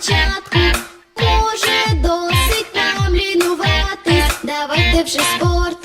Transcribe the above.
дівчатка, може досить нам лінуватись, давайте вже спорт.